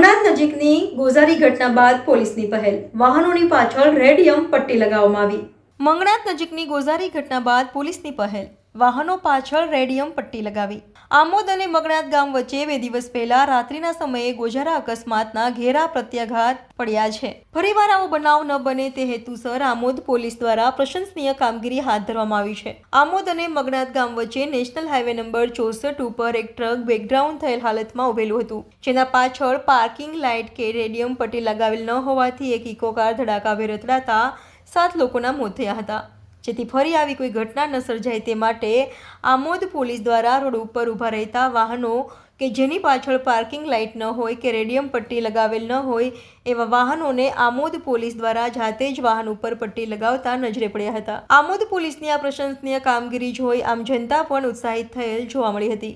નજીકની ગોઝારી ઘટના બાદ પોલીસની પહેલ. વાહનોની પાછળ રેડિયમ પટ્ટી લગાવવામાં આવી. મંગળાત નજીકની ગોઝારી ઘટના બાદ પોલીસની પહેલ. વાહનો પાછળ રેડિયમ પટ્ટી લગાવી. આમોદ અને મગણાત ગામ વચ્ચે બે દિવસ પહેલા રાત્રિના સમયે ગોજારા અકસ્માતના ઘેરા પ્રત્યાઘાત પડ્યા છે. ફરીવાર આવો બનાવ ન બને તે હેતુસર આમોદ પોલીસ દ્વારા પ્રશંસનીય કામગીરી હાથ ધરવામાં આવી છે. આમોદ અને મગનાત ગામ વચ્ચે નેશનલ હાઈવે નંબર ચોસઠ ઉપર એક ટ્રક બ્રેકડાઉન થયેલ હાલતમાં ઉભેલું હતું. જેના પાછળ પાર્કિંગ લાઇટ કે રેડિયમ પટ્ટી લગાવેલ ન હોવાથી એક ઇકો કાર ધડાકાભેર અથડાતા સાત લોકોના મોત થયા હતા. જેથી ફરી આવી કોઈ ઘટના ન સર્જાય તે માટે આમોદ પોલીસ દ્વારા રોડ ઉપર ઊભા રહેતા વાહનો કે જેની પાછળ પાર્કિંગ લાઇટ ન હોય કે રેડિયમ પટ્ટી લગાવેલ ન હોય, એવા વાહનોને આમોદ પોલીસ દ્વારા જાતે જ વાહન ઉપર પટ્ટી લગાવતા નજરે પડ્યા હતા. આમોદ પોલીસની આ પ્રશંસનીય કામગીરી જોઈ આમ જનતા પણ ઉત્સાહિત થયેલ જોવા મળી હતી.